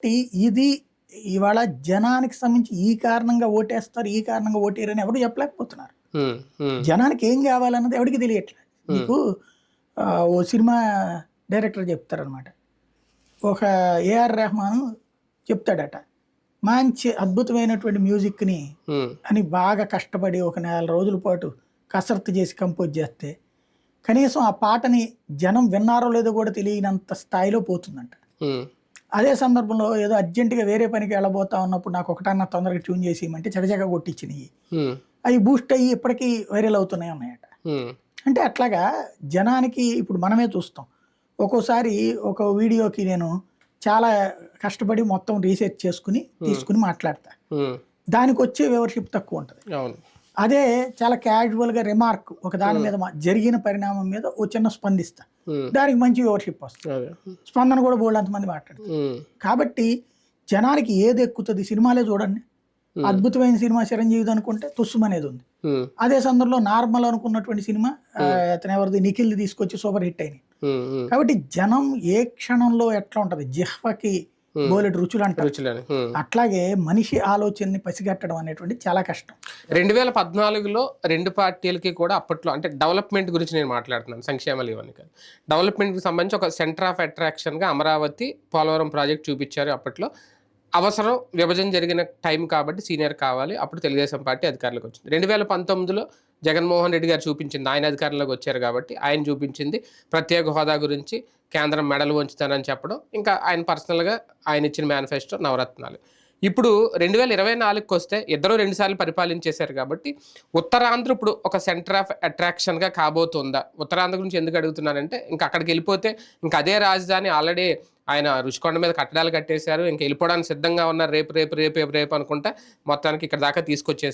కాబట్టి ఇది ఇవాళ జనానికి సంబంధించి ఈ కారణంగా ఓటేస్తారు ఈ కారణంగా ఓటేరని ఎవరు చెప్పలేకపోతున్నారు. జనానికి ఏం కావాలన్నది ఎవరికి తెలియట్లేదు ఆ, ఓ సినిమా డైరెక్టర్ చెప్తారనమాట ఒక ఏఆర్ రెహమాన్ చెప్తాడట మంచి అద్భుతమైనటువంటి మ్యూజిక్ని అని బాగా కష్టపడి ఒక నెల రోజుల పాటు కసరత్తు చేసి కంపోజ్ చేస్తే కనీసం ఆ పాటని జనం విన్నారో లేదో కూడా తెలియనంత స్థాయిలో పోతుందంట. అదే సందర్భంలో ఏదో అర్జెంటుగా వేరే పనికి వెళ్ళబోతా ఉన్నప్పుడు నాకు ఒకటన్నా తొందరగా ట్యూన్ చేసి ఇవ్వమంటే చకచక కొట్టించినాయి. ఉమ్, అవి బూస్ట్ అయ్యి ఇప్పటికీ వైరల్ అవుతున్నాయి ఉన్నాయట అంటే అట్లాగా జనానికి ఇప్పుడు మనమే చూస్తాం. ఒక్కోసారి ఒక వీడియోకి నేను చాలా కష్టపడి మొత్తం రీసెర్చ్ చేసుకుని తీసుకుని మాట్లాడతా. దానికి వచ్చే వ్యూవర్షిప్ తక్కువ ఉంటుంది. అదే చాలా క్యాజువల్గా రిమార్క్ ఒక దాని మీద మా- జరిగిన పరిణామం మీద ఓ చిన్న స్పందిస్తా. ఉమ్, దానికి మంచి వ్యూవర్షిప్ వస్తుంది. స్పందన కూడా బోల్డ్ అంతమంది మాట్లాడతారు. ఉమ్, కాబట్టి జనానికి ఏది ఎక్కుతుంది సినిమాలే చూడండి. Hmm. అద్భుతమైన సినిమా చిరంజీవిది అనుకుంటే తుస్సుం అనేది ఉంది. అదే సందర్భంలో నార్మల్ అనుకున్నటువంటి సినిమా అతను ఎవరిది నిఖిల్ తీసుకొచ్చి సూపర్ హిట్ ఉమ్, కాబట్టి జనం ఏ క్షణంలో ఎట్లా ఉంటది? జిహ్వకి బోలెడు రుచులు అంటారు రుచులని. అట్లాగే మనిషి ఆలోచనని పసిగట్టడం అనేటువంటి చాలా కష్టం. రెండు వేల పద్నాలుగులో రెండు పార్టీలకి కూడా అప్పట్లో అంటే డెవలప్మెంట్ గురించి నేను మాట్లాడుతున్నాను సంక్షేమాలు ఇవన్నీ కాదు. డెవలప్మెంట్కి సంబంధించి ఒక సెంటర్ ఆఫ్ అట్రాక్షన్గా అమరావతి పోలవరం ప్రాజెక్ట్ చూపించారు అప్పట్లో. అవసరం విభజన జరిగిన టైం కాబట్టి సీనియర్ కావాలి అప్పుడు తెలుగుదేశం పార్టీ అధికారంలోకి వచ్చింది. రెండు వేల పంతొమ్మిదిలో జగన్మోహన్ రెడ్డి గారు చూపించింది. ఆయన అధికారంలోకి వచ్చారు కాబట్టి ఆయన చూపించింది. ప్రత్యేక హోదా గురించి కేంద్రం మెడలు వంచుతానని చెప్పడం. ఇంకా ఆయన పర్సనల్గా ఆయన ఇచ్చిన మేనిఫెస్టో నవరత్నాలు. ఇప్పుడు రెండు వేల ఇరవై నాలుగుకి వస్తే ఇద్దరు రెండుసార్లు పరిపాలించేశారు కాబట్టి ఉత్తరాంధ్ర ఇప్పుడు ఒక సెంటర్ ఆఫ్ అట్రాక్షన్గా కాబోతుందా? ఉత్తరాంధ్ర గురించి ఎందుకు అడుగుతున్నానంటే ఇంకా అక్కడికి వెళ్ళిపోతే ఇంకా అదే రాజధాని ఆల్రెడీ ఆయన రుషికొండ మీద కట్టడాలు కట్టేశారు. ఇంకా వెళ్ళిపోవడానికి సిద్ధంగా ఉన్నారు. రేపు రేపు రేపు రేపు రేపు అనుకుంటా మొత్తానికి ఇక్కడ దాకా తీసుకొచ్చేసారు